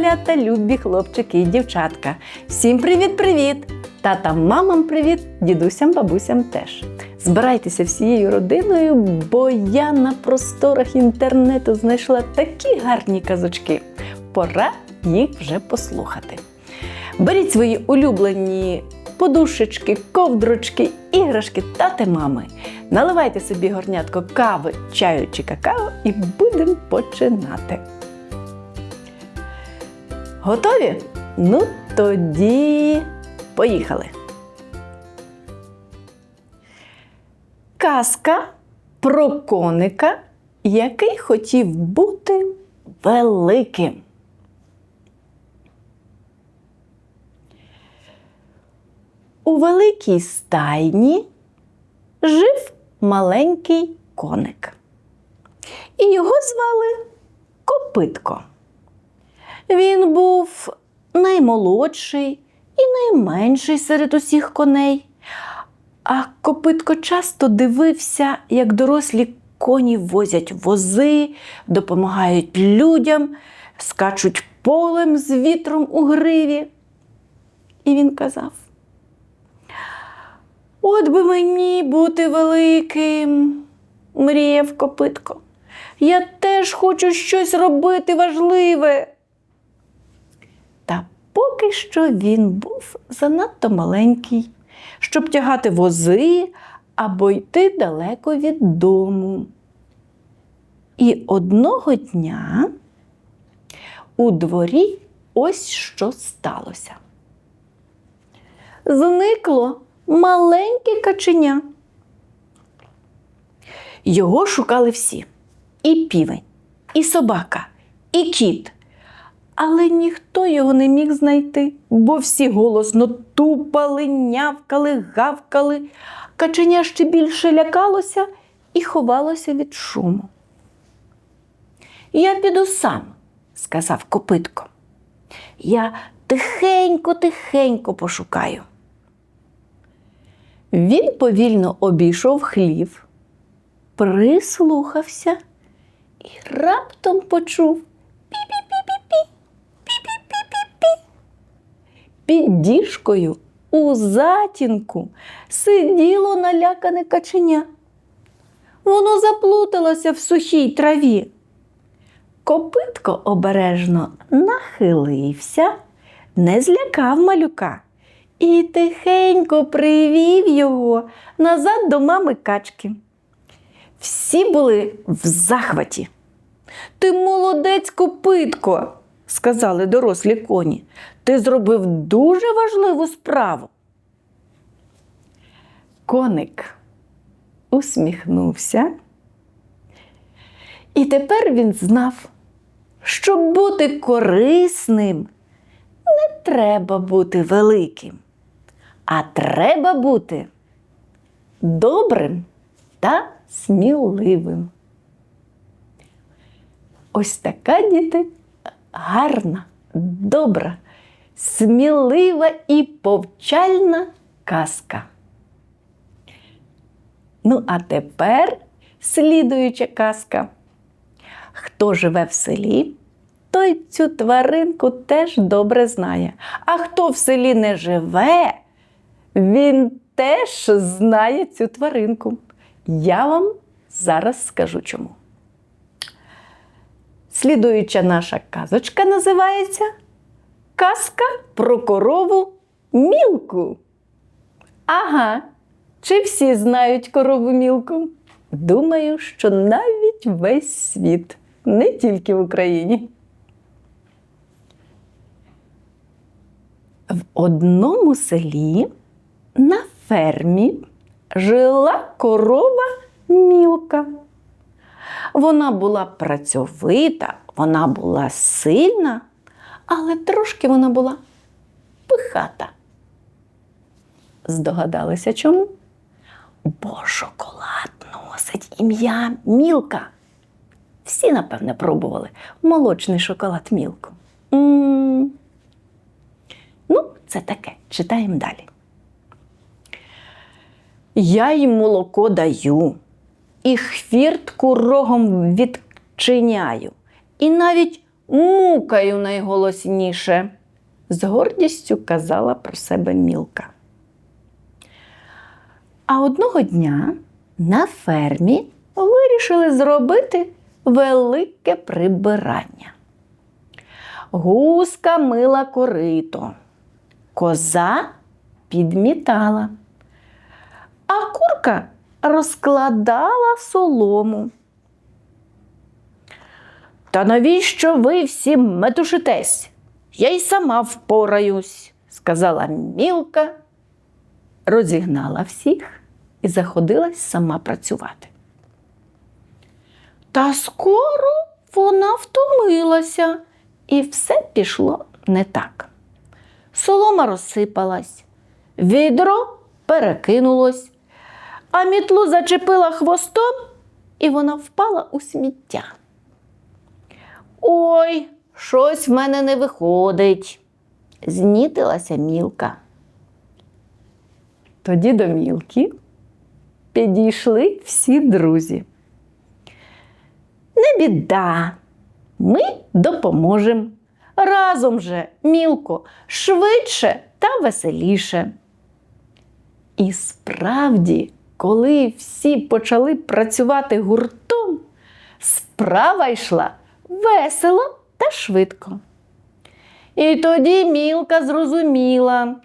Малята, любі хлопчики і дівчатка. Всім привіт-привіт! Татам, мамам привіт, дідусям, бабусям теж. Збирайтеся всією родиною, бо я на просторах інтернету знайшла такі гарні казочки. Пора їх вже послухати. Беріть свої улюблені подушечки, ковдрочки, іграшки тати мами. Наливайте собі горнятко кави, чаю чи какао і будемо починати. Готові? Ну, тоді поїхали. Казка про коника, який хотів бути великим. У великій стайні жив маленький коник. І його звали Копитко. Він був наймолодший і найменший серед усіх коней. А копитко часто дивився, як дорослі коні возять вози, допомагають людям, скачуть полем з вітром у гриві. І він казав: От би мені бути великим, мріяв копитко. Я теж хочу щось робити важливе. Поки що він був занадто маленький, щоб тягати вози або йти далеко від дому. І одного дня у дворі ось що сталося. Зникло маленьке каченя. Його шукали всі і півень, і собака, і кіт. Але ніхто його не міг знайти, бо всі голосно тупали, нявкали, гавкали. Каченя ще більше лякалося і ховалося від шуму. Я піду сам, сказав копитко. Я тихенько-тихенько пошукаю. Він повільно обійшов хлів, прислухався і раптом почув пі-пі-пі-пі-пі, Під діжкою у затінку сиділо налякане каченя. Воно заплуталося в сухій траві. Копитко обережно нахилився, не злякав малюка і тихенько привів його назад до мами качки. Всі були в захваті. Ти молодець, копитко, сказали дорослі коні. Ти зробив дуже важливу справу. Коник усміхнувся. І тепер він знав, щоб бути корисним, не треба бути великим, а треба бути добрим та сміливим. Ось така діти гарна, добра, смілива і повчальна казка. Ну, а тепер слідуюча казка. Хто живе в селі, той цю тваринку теж добре знає. А хто в селі не живе, він теж знає цю тваринку. Я вам зараз скажу чому. Слідуюча наша казочка називається Казка про корову мілку. Ага, чи всі знають корову мілку? Думаю, що навіть весь світ, не тільки в Україні. В одному селі на фермі жила корова мілка. Вона була працьовита, вона була сильна, але трошки вона була пихата. Здогадалися чому? Бо шоколад носить ім'я Мілка. Всі, напевне, пробували молочний шоколад Мілку. М. Ну, це таке. Читаємо далі. Я їм молоко даю, і хвіртку рогом відчиняю, і навіть мукаю найголосніше, з гордістю казала про себе мілка. А одного дня на фермі вирішили зробити велике прибирання. Гуска мила корито, коза підмітала, а курка розкладала солому. Та навіщо ви всі метушитесь? Я й сама впораюсь, сказала мілка, розігнала всіх і заходилась сама працювати. Та скоро вона втомилася, і все пішло не так. Солома розсипалась, відро перекинулось, а мітлу зачепила хвостом, і вона впала у сміття. Ой, щось в мене не виходить, знітилася мілка. Тоді до мілки підійшли всі друзі. Не біда, ми допоможемо. Разом же, мілко, швидше та веселіше. І справді, коли всі почали працювати гуртом, справа йшла весело та швидко. І тоді мілка зрозуміла.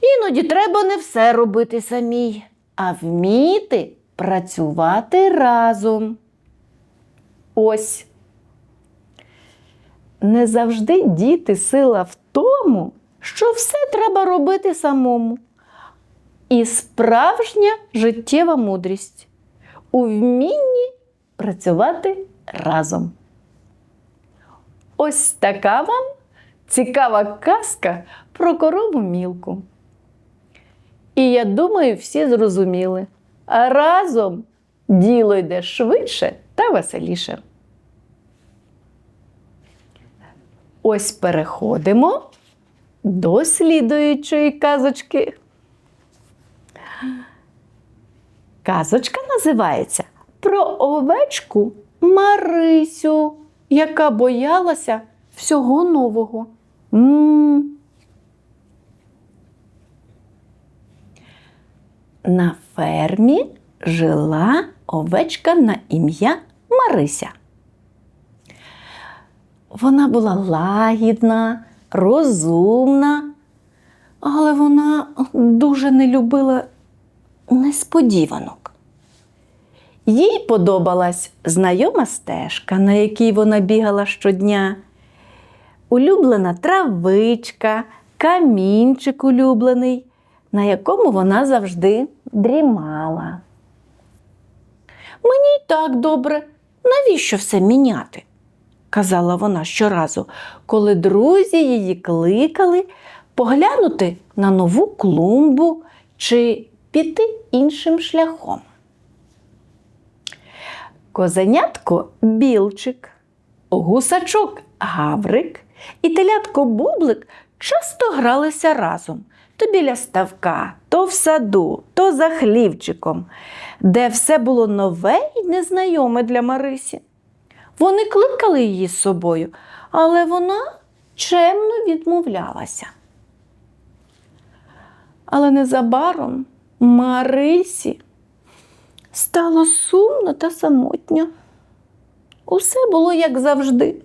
Іноді треба не все робити самій, а вміти працювати разом. Ось. Не завжди діти сила в тому, що все треба робити самому. І справжня життєва мудрість у вмінні працювати разом. Ось така вам цікава казка про корову мілку. І я думаю, всі зрозуміли. А разом діло йде швидше та веселіше. Ось переходимо до слідуючої казочки. Казочка називається Про овечку Марисю, яка боялася всього нового. М. На фермі жила овечка на ім'я Марися. Вона була лагідна, розумна, але вона дуже не любила несподіванок. Їй подобалась знайома стежка, на якій вона бігала щодня, улюблена травичка, камінчик улюблений, на якому вона завжди дрімала. Мені й так добре, навіщо все міняти? казала вона щоразу, коли друзі її кликали поглянути на нову клумбу чи піти іншим шляхом. Козенятко білчик, гусачок гаврик і телятко бублик часто гралися разом то біля ставка, то в саду, то за хлівчиком, де все було нове і незнайоме для Марисі. Вони кликали її з собою, але вона чемно відмовлялася. Але незабаром Марисі стало сумно та самотньо. Усе було як завжди.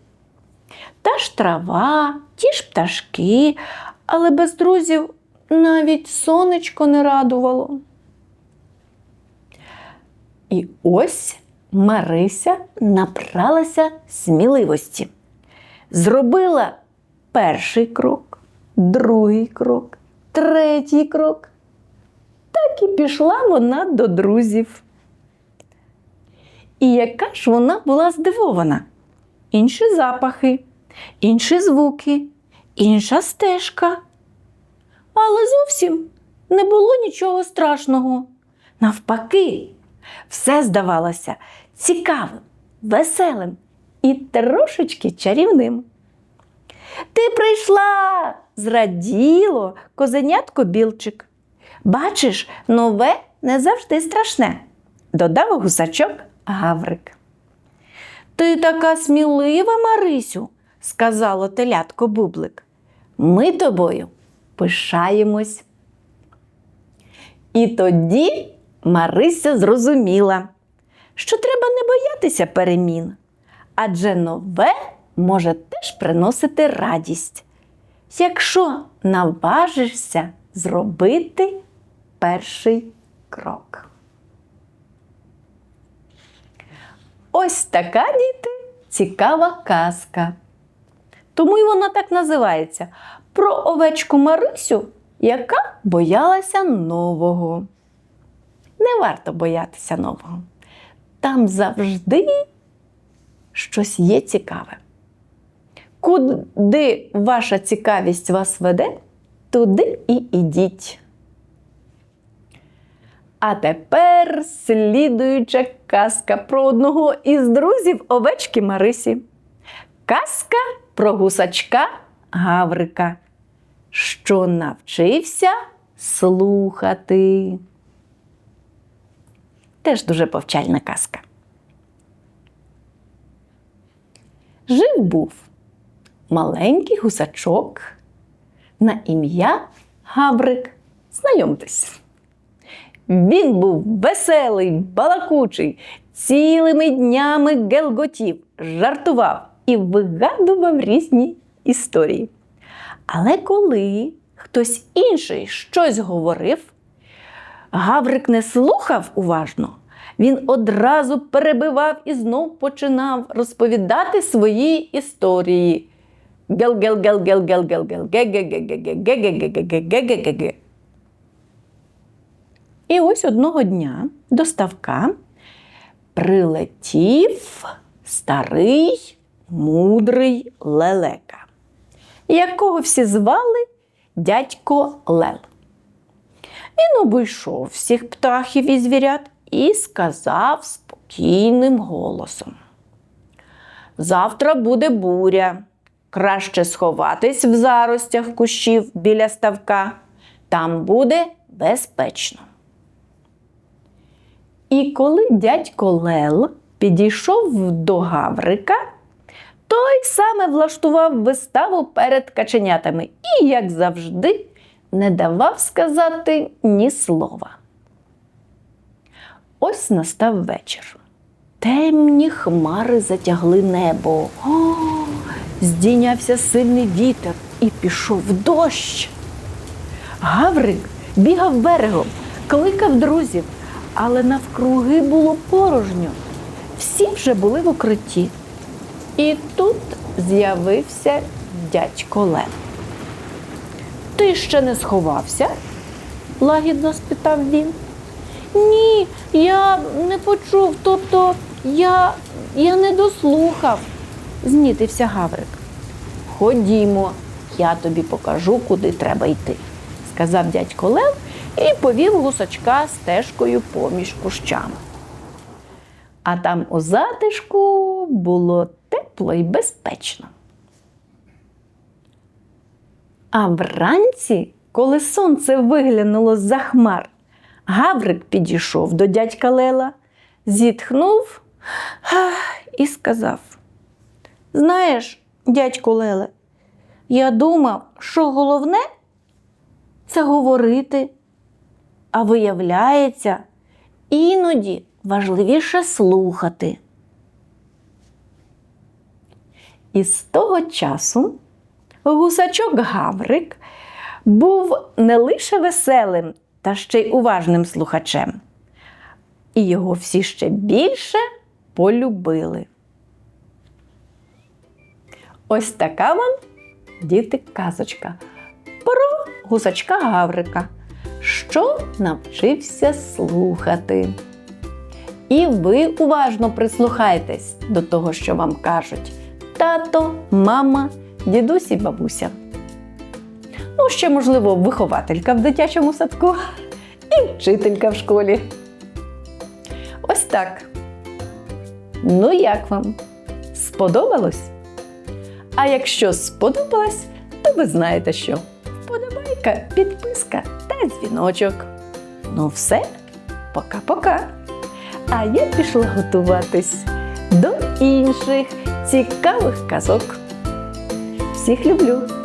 Та ж трава, ті ж пташки, але без друзів навіть сонечко не радувало. І ось Марися набралася сміливості. Зробила перший крок, другий крок, третій крок. Так і пішла вона до друзів. І яка ж вона була здивована? Інші запахи, інші звуки, інша стежка. Але зовсім не було нічого страшного. Навпаки, все здавалося цікавим, веселим і трошечки чарівним. Ти прийшла, зраділо козенятко білчик. Бачиш, нове не завжди страшне, додав гусачок Гаврик. Ти така смілива, Марисю, сказало телятко Бублик. Ми тобою пишаємось. І тоді Марися зрозуміла, що треба не боятися перемін, адже нове може теж приносити радість, якщо наважишся зробити перший крок. Ось така діти цікава казка. Тому й вона так називається про овечку Марисю, яка боялася нового. Не варто боятися нового. Там завжди щось є цікаве. Куди ваша цікавість вас веде, туди і ідіть. А тепер слідуюча казка про одного із друзів овечки Марисі. Казка про гусачка Гаврика, що навчився слухати. Теж дуже повчальна казка. Жив був маленький гусачок на ім'я Гаврик. Знайомтесь. Він був веселий, балакучий, цілими днями гелготів, жартував і вигадував різні історії. Але коли хтось інший щось говорив, Гаврик не слухав уважно. Він одразу перебивав і знов починав розповідати свої історії. гел І ось одного дня до ставка прилетів старий мудрий лелека, якого всі звали дядько Лел. Він обійшов всіх птахів і звірят і сказав спокійним голосом: Завтра буде буря. Краще сховатись в заростях кущів біля ставка. Там буде безпечно. І коли дядько Лел підійшов до Гаврика, той саме влаштував виставу перед каченятами і, як завжди, не давав сказати ні слова. Ось настав вечір. Темні хмари затягли небо. О, здійнявся сильний вітер і пішов дощ. Гаврик бігав берегом, кликав друзів, але навкруги було порожньо. Всі вже були в укритті. І тут з'явився дядько Лев. Ти ще не сховався? лагідно спитав він. Ні, я не почув, тобто я, я не дослухав, знітився Гаврик. Ходімо, я тобі покажу, куди треба йти, сказав дядько Лев і повів гусачка стежкою поміж кущами. А там у затишку було тепло і безпечно. А вранці, коли сонце виглянуло з-за хмар, Гаврик підійшов до дядька Лела, зітхнув і сказав: Знаєш, дядько Леле, я думав, що головне це говорити, а виявляється, іноді важливіше слухати. І з того часу гусачок Гаврик був не лише веселим, та ще й уважним слухачем. І його всі ще більше полюбили. Ось така вам, діти, казочка про гусачка Гаврика, що навчився слухати. І ви уважно прислухайтесь до того, що вам кажуть тато, мама, дідусь і бабуся. Ну, ще, можливо, вихователька в дитячому садку і вчителька в школі. Ось так. Ну, як вам? Сподобалось? А якщо сподобалось, то ви знаєте що. Вподобайка, підписка дзвіночок. Ну все, пока-пока. А я пішла готуватись до інших цікавих казок. Всіх люблю!